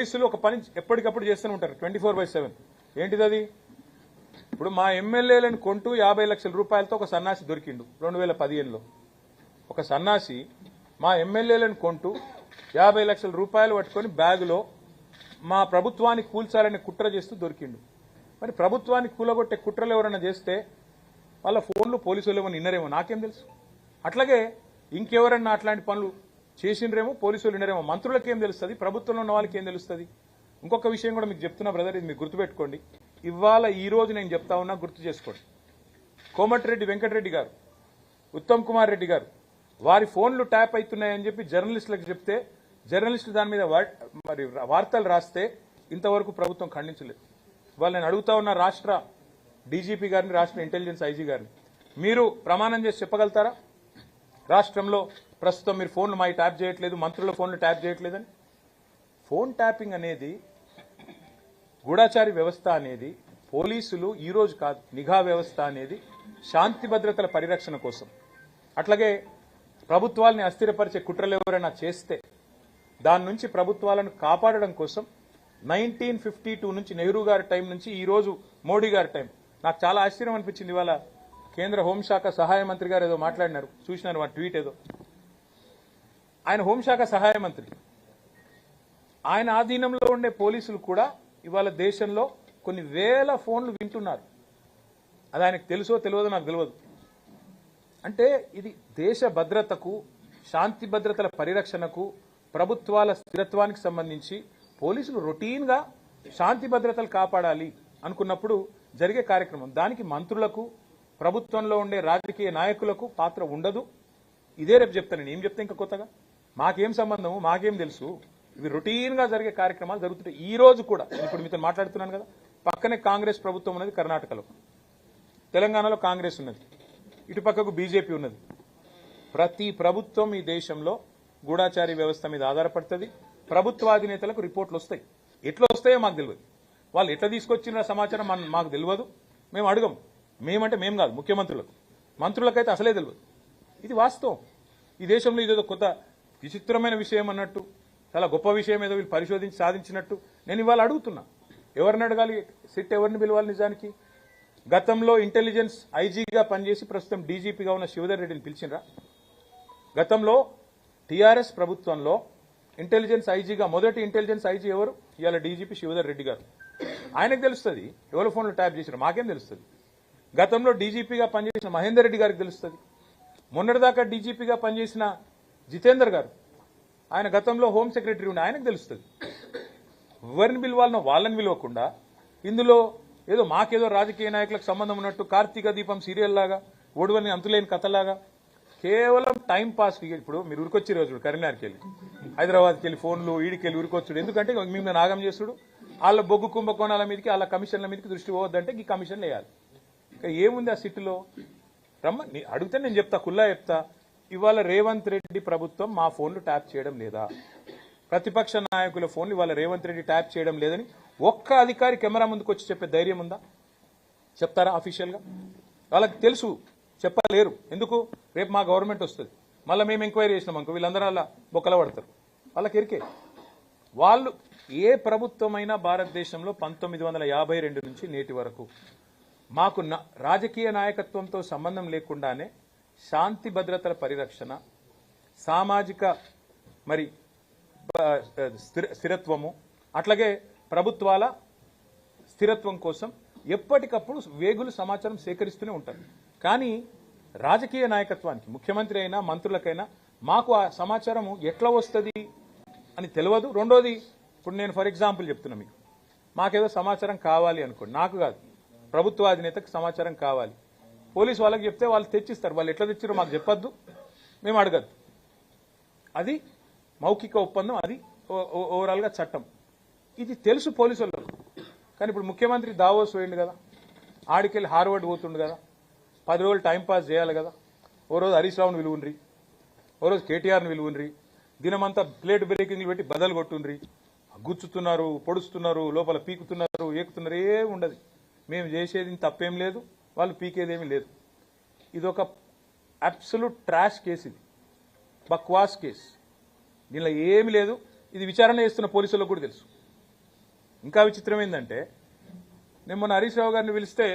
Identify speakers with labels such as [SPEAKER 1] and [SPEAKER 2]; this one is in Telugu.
[SPEAKER 1] పోలీసులు ఒక పని ఎప్పటికప్పుడు చేస్తూనే ఉంటారు ట్వంటీ ఫోర్ బై సెవెన్. ఏంటిది అది ఇప్పుడు మా ఎమ్మెల్యేలను కొంటూ యాభై లక్షల రూపాయలతో ఒక సన్నాసి దొరికిండు రెండు వేల పదిహేనులో. ఒక సన్నాసి మా ఎమ్మెల్యేలను కొంటూ యాభై లక్షల రూపాయలు పట్టుకొని బ్యాగులో మా ప్రభుత్వాన్ని కూల్చాలని కుట్ర చేస్తూ దొరికిండు. మరి ప్రభుత్వాన్ని కూలగొట్టే కుట్రలు ఎవరైనా చేస్తే వాళ్ళ ఫోన్లు పోలీసులు ఏమైనా నిన్నరేమో నాకేం తెలుసు? అట్లాగే ఇంకెవరన్నా అట్లాంటి పనులు చేసిండ్రేమో పోలీసులు ఉండరేమో. మంత్రులకు ఏం తెలుస్తుంది? ప్రభుత్వంలో ఉన్న వాళ్ళకి ఏం తెలుస్తుంది? ఇంకొక విషయం కూడా మీకు చెప్తున్నా బ్రదర్ ఇది మీరు గుర్తుపెట్టుకోండి. ఇవాళ ఈ రోజు నేను చెప్తా ఉన్నా గుర్తు చేసుకోండి. కోమటిరెడ్డి వెంకటరెడ్డి గారు ఉత్తమ్ కుమార్ రెడ్డి గారు వారి ఫోన్లు ట్యాప్ అవుతున్నాయని చెప్పి జర్నలిస్టులకు చెప్తే జర్నలిస్టులు దాని మీద వా- మరి వార్తలు రాస్తే ఇంతవరకు ప్రభుత్వం ఖండించలేదు. ఇవాళ నేను అడుగుతా ఉన్న రాష్ట్ర డీజీపీ గారిని రాష్ట్ర ఇంటెలిజెన్స్ ఐజీ గారిని. మీరు ప్రమాణం చేసి చెప్పగలుగుతారా? రాష్ట్రంలో ప్రస్తుతం మీరు ఫోన్లు మావి ట్యాప్ చేయట్లేదు మంత్రుల ఫోన్లు ట్యాప్ చేయట్లేదని? ఫోన్ ట్యాపింగ్ అనేది గూఢాచారి వ్యవస్థ అనేది పోలీసులు ఈరోజు కాదు నిఘా వ్యవస్థ అనేది శాంతి భద్రతల పరిరక్షణ కోసం. అట్లాగే ప్రభుత్వాలని అస్థిరపరిచే కుట్రలు ఎవరైనా చేస్తే దాని నుంచి ప్రభుత్వాలను కాపాడడం కోసం నైన్టీన్ ఫిఫ్టీ టూ నుంచి నెహ్రూ గారి టైం నుంచి ఈరోజు మోడీ గారి టైం. నాకు చాలా ఆశ్చర్యం అనిపించింది ఇవాళ కేంద్ర హోంశాఖ సహాయ మంత్రి గారు ఏదో మాట్లాడినారు చూసినారు మా ట్వీట్ ఏదో. ఆయన హోంశాఖ సహాయ మంత్రి. ఆయన ఆధీనంలో ఉండే పోలీసులు కూడా ఇవాళ దేశంలో కొన్ని వేల ఫోన్లు వింటున్నారు. అది ఆయనకు తెలుసో తెలియదో నాకు తెలియదు అంటే ఇది దేశ భద్రతకు శాంతి భద్రతల పరిరక్షణకు ప్రభుత్వాల స్థిరత్వానికి సంబంధించి పోలీసులు రొటీన్గా శాంతి భద్రతలు కాపాడాలి అనుకున్నప్పుడు జరిగే కార్యక్రమం. దానికి మంత్రులకు ప్రభుత్వంలో ఉండే రాజకీయ నాయకులకు పాత్ర ఉండదు. ఇదే రేపు చెప్తాను నేను. ఏం చెప్తా ఇంకా కొత్తగా? మాకేం సంబంధము? మాకేం తెలుసు? ఇవి రొటీన్గా జరిగే కార్యక్రమాలు జరుగుతుంటాయి. ఈ రోజు కూడా నేను ఇప్పుడు మీతో మాట్లాడుతున్నాను కదా పక్కనే కాంగ్రెస్ ప్రభుత్వం ఉన్నది కర్ణాటకలో. తెలంగాణలో కాంగ్రెస్ ఉన్నది. ఇటుపక్కకు బీజేపీ ఉన్నది. ప్రతి ప్రభుత్వం ఈ దేశంలో గూఢాచారి వ్యవస్థ మీద ఆధారపడుతుంది. ప్రభుత్వాధినేతలకు రిపోర్ట్లు వస్తాయి. ఎట్లా వస్తాయో మాకు తెలియదు. వాళ్ళు ఎట్లా తీసుకొచ్చిన సమాచారం మన- మాకు తెలియదు. మేము అడగం. మేమంటే మేము కాదు ముఖ్యమంత్రులకు. మంత్రులకైతే అసలే తెలియదు. ఇది వాస్తవం. ఈ దేశంలో ఇదేదో కొత్త విచిత్రమైన విషయం అన్నట్టు చాలా గొప్ప విషయం ఏదో వీళ్ళు పరిశోధించి సాధించినట్టు నేను ఇవాళ అడుగుతున్నా. ఎవరిని అడగాలి? సిట్ ఎవరిని పిలవాలి నిజానికి? గతంలో ఇంటెలిజెన్స్ ఐజీగా పనిచేసి ప్రస్తుతం డీజీపీగా ఉన్న శివధర్ రెడ్డిని పిలిచినరా గతంలో టీఆర్ఎస్ ప్రభుత్వంలో ఇంటెలిజెన్స్ ఐజీగా మొదటి ఇంటెలిజెన్స్ ఐజీ ఎవరు? ఇవాళ డీజీపీ శివధర్ రెడ్డి గారు. ఆయనకు తెలుస్తుంది. ఎవరి ఫోన్లో ట్యాప్ చేసినా మాకేం తెలుస్తుంది. గతంలో డీజీపీగా పనిచేసిన మహేందర్ రెడ్డి గారికి తెలుస్తుంది. మొన్నటిదాకా డీజీపీగా పనిచేసిన జితేందర్ గారు. ఆయన గతంలో హోమ్ సెక్రటరీ ఉండి ఆయనకు తెలుస్తుంది. ఎవరిని పిలవాలనో వాళ్ళని పిలవకుండా ఇందులో ఏదో మాకేదో రాజకీయ నాయకులకు సంబంధం ఉన్నట్టు కార్తీక దీపం సీరియల్ లాగా ఓడివని అంతులేని కథలాగా కేవలం టైం పాస్ ఇప్పుడు మీరు ఉరికొచ్చి రోజు కరీంనగర్కి వెళ్ళి. హైదరాబాద్కి వెళ్ళి ఫోన్లు ఈడికి వెళ్ళి ఉరికొచ్చుడు ఎందుకంటే మిమ్మల్ని నాగం చేసుడు. వాళ్ళ బొగ్గు కుంభకోణాల మీదకి వాళ్ళ కమిషన్ల మీదకి దృష్టి పోవద్దంటే ఈ కమిషన్లు వేయాలి. ఇంకా ఏముంది ఆ సిట్టులో? రమ్మ నీ- అడిగితే నేను చెప్తా కుల్లా చెప్తా. ఇవాళ రేవంత్ రెడ్డి ప్రభుత్వం మా ఫోన్లు ట్యాప్ చేయడం లేదా? ప్రతిపక్ష నాయకుల ఫోన్లు ఇవాళ రేవంత్ రెడ్డి ట్యాప్ చేయడం లేదని ఒక్క అధికారి కెమెరా ముందుకు వచ్చి చెప్పే ధైర్యం ఉందా? చెప్తారా అఫీషియల్గా వాళ్ళకి తెలుసు చెప్పలేరు. ఎందుకు? రేపు మా గవర్నమెంట్ వస్తుంది. మళ్ళీ మేము ఎంక్వైరీ చేసినాం అనుకో వీళ్ళందరూ అలా బొక్కల పడతారు. వాళ్ళకి ఎరికే. వాళ్ళు ఏ ప్రభుత్వమైనా భారతదేశంలో పంతొమ్మిది వందల యాభై రెండు నుంచి నేటి వరకు మాకు రాజకీయ నాయకత్వంతో సంబంధం లేకుండానే శాంతి భద్రతల పరిరక్షణ సామాజిక మరి స్థిర- స్థిరత్వము అట్లాగే ప్రభుత్వాల స్థిరత్వం కోసం ఎప్పటికప్పుడు వేగులు సమాచారం సేకరిస్తూనే ఉంటారు. కానీ రాజకీయ నాయకత్వానికి ముఖ్యమంత్రి అయినా మంత్రులకైనా మాకు ఆ సమాచారం ఎట్లా వస్తుంది అని తెలియదు రెండోది ఇప్పుడు నేను ఫర్ ఎగ్జాంపుల్ చెప్తున్నా మీకు. మాకేదో సమాచారం కావాలి అనుకోండి. నాకు కాదు. ప్రభుత్వ అధినేతకు సమాచారం కావాలి. పోలీసు వాళ్ళకి చెప్తే వాళ్ళు తెచ్చిస్తారు. వాళ్ళు ఎట్లా తెచ్చారో మాకు చెప్పొద్దు. మేము అడగద్దు. అది మౌఖిక ఒప్పందం అది ఓవరాల్గా చట్టం. ఇది తెలుసు పోలీసు వాళ్ళకు. కానీ ఇప్పుడు ముఖ్యమంత్రి దావోస్ పోయిండు కదా. ఆడికెళ్ళి హార్వర్డ్ పోతుండు కదా. పది రోజులు టైం పాస్ చేయాలి కదా. ఓ రోజు హరీష్ రావుని విలువుండ్రి. ఓ రోజు కేటీఆర్ని విలువుండ్రి. దినమంతా ప్లేట్ బ్రేకింగ్లు పెట్టి బదలు కొట్టుండ్రి. గుచ్చుతున్నారు పొడుస్తున్నారు లోపల పీకుతున్నారు ఏకుతున్నారు ఏ ఉండదు మేము చేసేది తప్పేం లేదు. వాళ్ళు పీకేదేమీ లేదు. ఇది ఒక అబ్సల్యూట్ ట్రాష్ కేసు ఇది. బక్వాస్ కేసు. దీనిలో ఏమీ లేదు. ఇది విచారణ చేస్తున్న పోలీసులకు కూడా తెలుసు. ఇంకా విచిత్రం ఏంటంటే నేను మొన్న హరీష్ రావు గారిని పిలిస్తే